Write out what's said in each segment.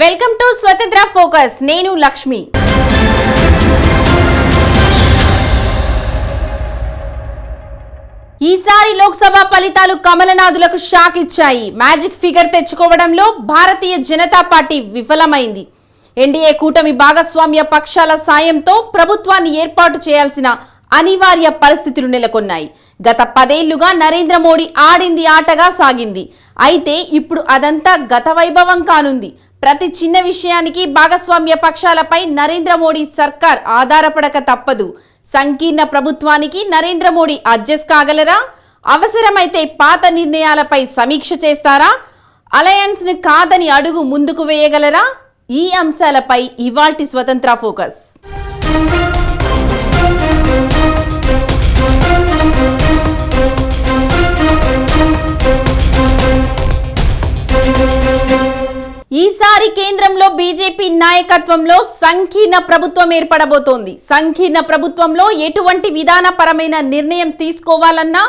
Welcome to స్వతంత్ర focus. నేను లక్ష్మి. ఈసారి లోక్సభ ఫలితాలు కమలనాథులకు షాక్ ఇచ్చాయి. మ్యాజిక్ ఫిగర్ తెచ్చుకోవడంలో భారతీయ జనతా పార్టీ విఫలమైంది. ఎన్డీఏ కూటమి భాగస్వామ్య పక్షాల సాయంతో ప్రభుత్వాన్ని ఏర్పాటు చేయాల్సిన అనివార్య పరిస్థితులు నెలకొన్నాయి. గత పదేళ్ళుగా నరేంద్ర మోడీ ఆడింది ఆటగా సాగింది. అయితే ఇప్పుడు అదంతా గత వైభవం కానుంది. ప్రతి చిన్న విషయానికి భాగస్వామ్య పక్షాలపై నరేంద్ర మోడీ సర్కార్ ఆధారపడక తప్పదు. సంకీర్ణ ప్రభుత్వానికి నరేంద్ర మోడీ అడ్జస్ట్ కాగలరా? అవసరమైతే పాత నిర్ణయాలపై సమీక్ష చేస్తారా? అలయన్స్ను కాదని అడుగు ముందుకు వేయగలరా? ఈ అంశాలపై ఇవాల్టి స్వతంత్ర ఫోకస్. ఈసారి కేంద్రంలో బీజేపీ నాయకత్వంలో సంకీర్ణ ప్రభుత్వం ఏర్పడబోతోంది. సంకీర్ణ ప్రభుత్వంలో ఎటువంటి విధానపరమైన నిర్ణయం తీసుకోవాలన్నా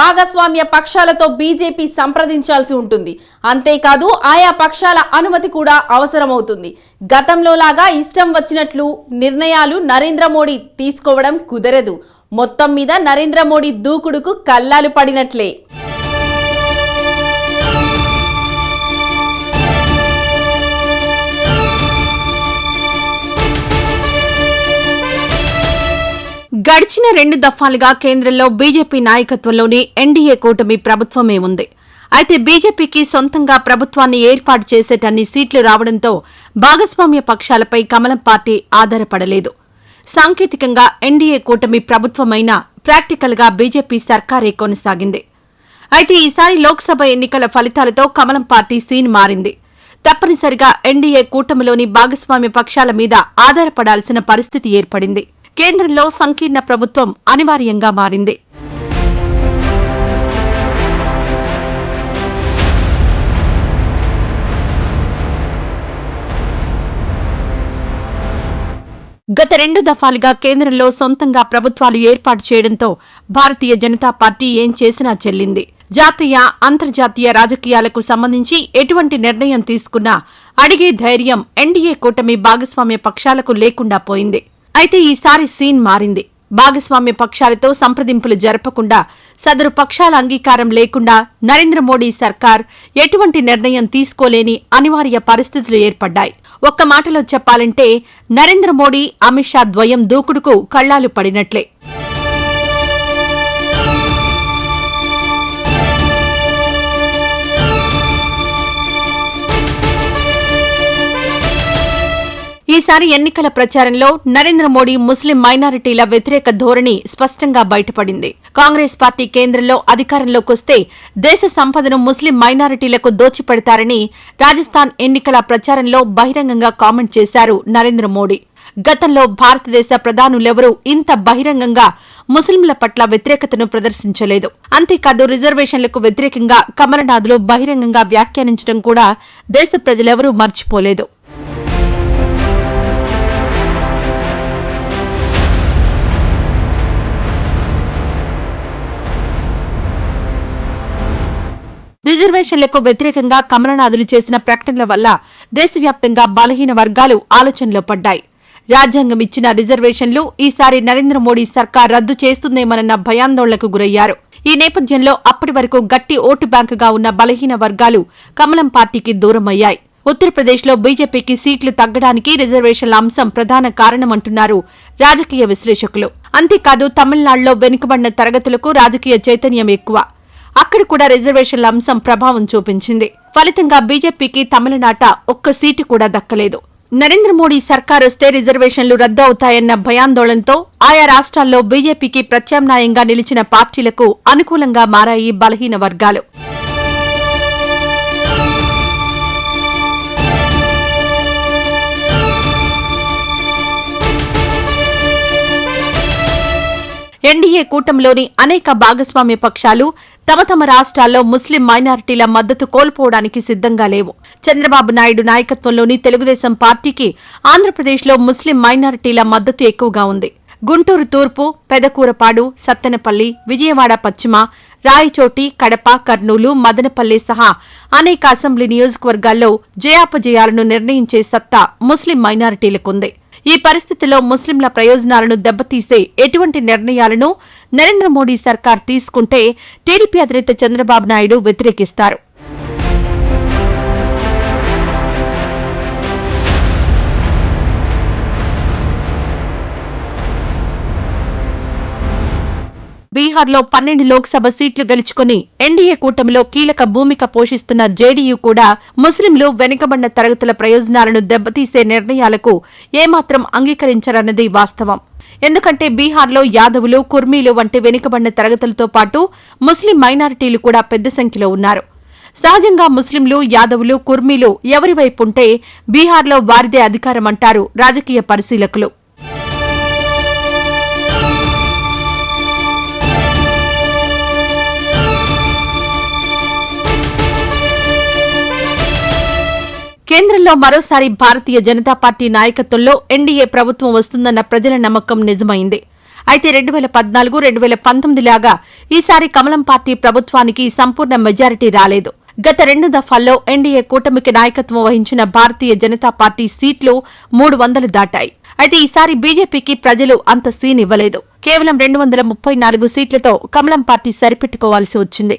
భాగస్వామ్య పక్షాలతో బీజేపీ సంప్రదించాల్సి ఉంటుంది. అంతేకాదు ఆయా పక్షాల అనుమతి కూడా అవసరమవుతుంది. గతంలో లాగా ఇష్టం వచ్చినట్లు నిర్ణయాలు నరేంద్ర మోడీ తీసుకోవడం కుదరదు. మొత్తం మీద నరేంద్ర మోడీ దూకుడుకు కల్లాలు పడినట్లే. గడిచిన రెండు దఫాలుగా కేంద్రంలో బీజేపీ నాయకత్వంలోని ఎన్డీఏ కూటమి ప్రభుత్వమే ఉంది. అయితే బీజేపీకి సొంతంగా ప్రభుత్వాన్ని ఏర్పాటు చేసేటన్ని సీట్లు రావడంతో భాగస్వామ్య పక్షాలపై కమలం పార్టీ ఆధారపడలేదు. సాంకేతికంగా ఎన్డీఏ కూటమి ప్రభుత్వమైన ప్రాక్టికల్గా బీజేపీ సర్కారే కొనసాగింది. అయితే ఈసారి లోక్సభ ఎన్నికల ఫలితాలతో కమలం పార్టీ సీన్ మారింది. తప్పనిసరిగా ఎన్డీఏ కూటమిలోని భాగస్వామ్య పక్షాల మీద ఆధారపడాల్సిన పరిస్థితి ఏర్పడింది. కేంద్రంలో సంకీర్ణ ప్రభుత్వం అనివార్యంగా మారింది. గత రెండు దఫాలుగా కేంద్రంలో సొంతంగా ప్రభుత్వాలు ఏర్పాటు చేయడంతో భారతీయ జనతా పార్టీ ఏం చేసినా చెల్లింది. జాతీయ అంతర్జాతీయ రాజకీయాలకు సంబంధించి ఎటువంటి నిర్ణయం తీసుకున్నా అడిగే ధైర్యం ఎన్డీఏ కూటమి భాగస్వామ్య పక్షాలకు లేకుండా పోయింది. అయితే ఈసారి సీన్ మారింది. భాగస్వామ్య పక్షాలతో సంప్రదింపులు జరపకుండా సదరు పక్షాల అంగీకారం లేకుండా నరేంద్ర మోడీ సర్కార్ ఎటువంటి నిర్ణయం తీసుకోలేని అనివార్య పరిస్థితులు ఏర్పడ్డాయి. ఒక్క మాటలో చెప్పాలంటే నరేంద్ర మోడీ అమిత్ షా ద్వయం దూకుడుకు కళ్ళాలు పడినట్లే. ఈసారి ఎన్నికల ప్రచారంలో నరేంద్ర మోడీ ముస్లిం మైనారిటీల వ్యతిరేక ధోరణి స్పష్టంగా బయటపడింది. కాంగ్రెస్ పార్టీ కేంద్రంలో అధికారంలోకొస్తే దేశ సంపదను ముస్లిం మైనారిటీలకు దోచిపెడతారని రాజస్థాన్ ఎన్నికల ప్రచారంలో బహిరంగంగా కామెంట్ చేశారు నరేంద్ర మోడీ. గతంలో భారతదేశ ప్రధానులెవరూ ఇంత బహిరంగంగా ముస్లింల పట్ల వ్యతిరేకతను ప్రదర్శించలేదు. అంతేకాదు రిజర్వేషన్లకు వ్యతిరేకంగా కమలనాథులు బహిరంగంగా వ్యాఖ్యానించడం కూడా దేశ ప్రజలెవరూ మర్చిపోలేదు. రిజర్వేషన్లకు వ్యతిరేకంగా కమలనాథులు చేసిన ప్రకటనల వల్ల దేశవ్యాప్తంగా బలహీన వర్గాలు ఆలోచనలో పడ్డాయి. రాజ్యాంగం ఇచ్చిన రిజర్వేషన్లు ఈసారి నరేంద్ర మోడీ సర్కార్ రద్దు చేస్తుందేమన్న భయాందోళనకు గురయ్యారు. ఈ నేపథ్యంలో అప్పటి వరకు గట్టి ఓటు బ్యాంకుగా ఉన్న బలహీన వర్గాలు కమలం పార్టీకి దూరమయ్యాయి. ఉత్తరప్రదేశ్లో బీజేపీకి సీట్లు తగ్గడానికి రిజర్వేషన్ల అంశం ప్రధాన కారణమంటున్నారు రాజకీయ విశ్లేషకులు. అంతేకాదు తమిళనాడులో వెనుకబడిన తరగతులకు రాజకీయ చైతన్యం ఎక్కువ. అక్కడ కూడా రిజర్వేషన్ల అంశం ప్రభావం చూపించింది. ఫలితంగా బీజేపీకి తమిళనాట ఒక్క సీటు కూడా దక్కలేదు. నరేంద్ర మోడీ సర్కార్ వస్తే రిజర్వేషన్లు రద్దు అవుతాయన్న భయాందోళనతో ఆయా రాష్ట్రాల్లో బీజేపీకి ప్రత్యామ్నాయంగా నిలిచిన పార్టీలకు అనుకూలంగా మారాయి బలహీన వర్గాలు. ఎన్డీఏ కూటమిలోని అనేక భాగస్వామ్య పక్షాలు తమ తమ రాష్ట్రాల్లో ముస్లిం మైనారిటీల మద్దతు కోల్పోవడానికి సిద్ధంగా లేవు. చంద్రబాబు నాయుడు నాయకత్వంలోని తెలుగుదేశం పార్టీకి ఆంధ్రప్రదేశ్లో ముస్లిం మైనారిటీల మద్దతు ఎక్కువగా ఉంది. గుంటూరు తూర్పు పెదకూరపాడు సత్తెనపల్లి విజయవాడ పశ్చిమ రాయచోటి కడప కర్నూలు మదనపల్లి సహా అనేక అసెంబ్లీ నియోజకవర్గాల్లో జయాపజయాలను నిర్ణయించే సత్తా ముస్లిం మైనారిటీలకుంది ఈ పరిస్థితిలో ముస్లింల ప్రయోజనాలను దెబ్బతీసే ఎటువంటి నిర్ణయాలను నరేంద్ర మోడీ సర్కార్ తీసుకుంటే టీడీపీ అధినేత చంద్రబాబు నాయుడు వ్యతిరేకిస్తారు. బీహార్లో పన్నెండు లోక్సభ సీట్లు గెలుచుకుని ఎన్డీఏ కూటమిలో కీలక భూమిక పోషిస్తున్న జేడీయూ కూడా ముస్లింలు వెనుకబడిన తరగతుల ప్రయోజనాలను దెబ్బతీసే నిర్ణయాలకు ఏమాత్రం అంగీకరించరన్నది వాస్తవం. ఎందుకంటే బీహార్లో యాదవులు కుర్మీలు వంటి వెనుకబడిన తరగతులతో పాటు ముస్లిం మైనారిటీలు కూడా పెద్ద సంఖ్యలో ఉన్నారు. సహజంగా ముస్లింలు యాదవులు కుర్మీలు ఎవరివైపుంటే బీహార్లో వారిదే అధికారం అంటారు రాజకీయ పరిశీలకులు. కేంద్రంలో మరోసారి భారతీయ జనతా పార్టీ నాయకత్వంలో ఎన్డీఏ ప్రభుత్వం వస్తుందన్న ప్రజల నమ్మకం నిజమైంది. అయితే రెండు వేల పద్నాలుగు రెండు వేల పంతొమ్మిది లాగా ఈసారి కమలం పార్టీ ప్రభుత్వానికి సంపూర్ణ మెజారిటీ రాలేదు. గత రెండు దఫాల్లో ఎన్డీఏ కూటమికి నాయకత్వం వహించిన భారతీయ జనతా పార్టీ సీట్లు మూడు వందలు దాటాయి. అయితే ఈసారి బీజేపీకి ప్రజలు అంత సీన్ ఇవ్వలేదు. కేవలం రెండు వందల ముప్పై నాలుగు సీట్లతో కమలం పార్టీ సరిపెట్టుకోవాల్సి వచ్చింది.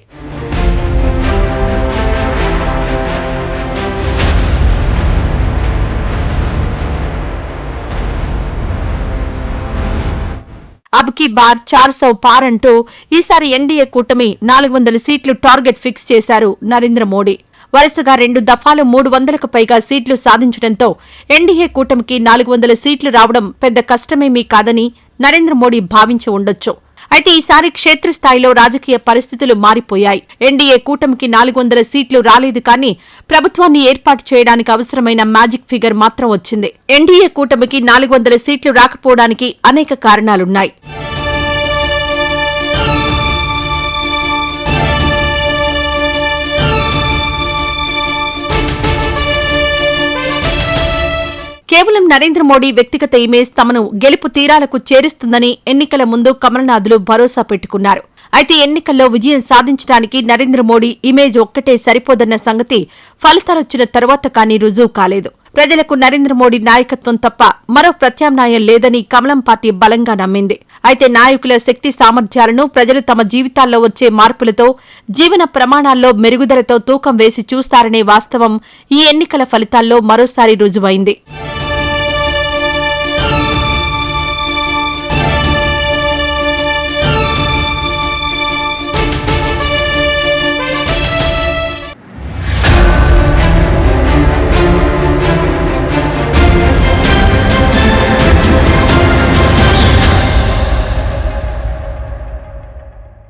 అబ్కి బార్ చార్ సౌ పార్ అంటూ ఈసారి ఎన్డీఏ కూటమి నాలుగు వందల సీట్లు టార్గెట్ ఫిక్స్ చేశారు నరేంద్ర మోడీ. వరుసగా రెండు దఫాలు మూడు వందలకు పైగా సీట్లు సాధించడంతో ఎన్డీఏ కూటమికి నాలుగు వందల సీట్లు రావడం పెద్ద కష్టమేమీ కాదని నరేంద్ర మోడీ భావించి ఉండొచ్చు. అయితే ఈసారి క్షేత్రస్థాయిలో రాజకీయ పరిస్థితులు మారిపోయాయి. ఎన్డీఏ కూటమికి నాలుగు వందల సీట్లు రాలేదు కానీ ప్రభుత్వాన్ని ఏర్పాటు చేయడానికి అవసరమైన మ్యాజిక్ ఫిగర్ మాత్రం వచ్చింది. ఎన్డీఏ కూటమికి నాలుగు వందల సీట్లు రాకపోవడానికి అనేక కారణాలున్నాయి. కేవలం నరేంద్ర మోడీ వ్యక్తిగత ఇమేజ్ తమను గెలుపు తీరాలకు చేరుస్తుందని ఎన్నికల ముందు కమలనాథులు భరోసా పెట్టుకున్నారు. అయితే ఎన్నికల్లో విజయం సాధించడానికి నరేంద్ర మోడీ ఇమేజ్ ఒక్కటే సరిపోదన్న సంగతి ఫలితాలొచ్చిన తర్వాత కానీ రుజువు కాలేదు. ప్రజలకు నరేంద్ర మోడీ నాయకత్వం తప్ప మరో ప్రత్యామ్నాయం లేదని కమలం పార్టీ బలంగా నమ్మింది. అయితే నాయకుల శక్తి సామర్థ్యాలను ప్రజలు తమ జీవితాల్లో వచ్చే మార్పులతో జీవన ప్రమాణాల్లో మెరుగుదలతో తూకం వేసి చూస్తారనే వాస్తవం ఈ ఎన్నికల ఫలితాల్లో మరోసారి రుజువైంది.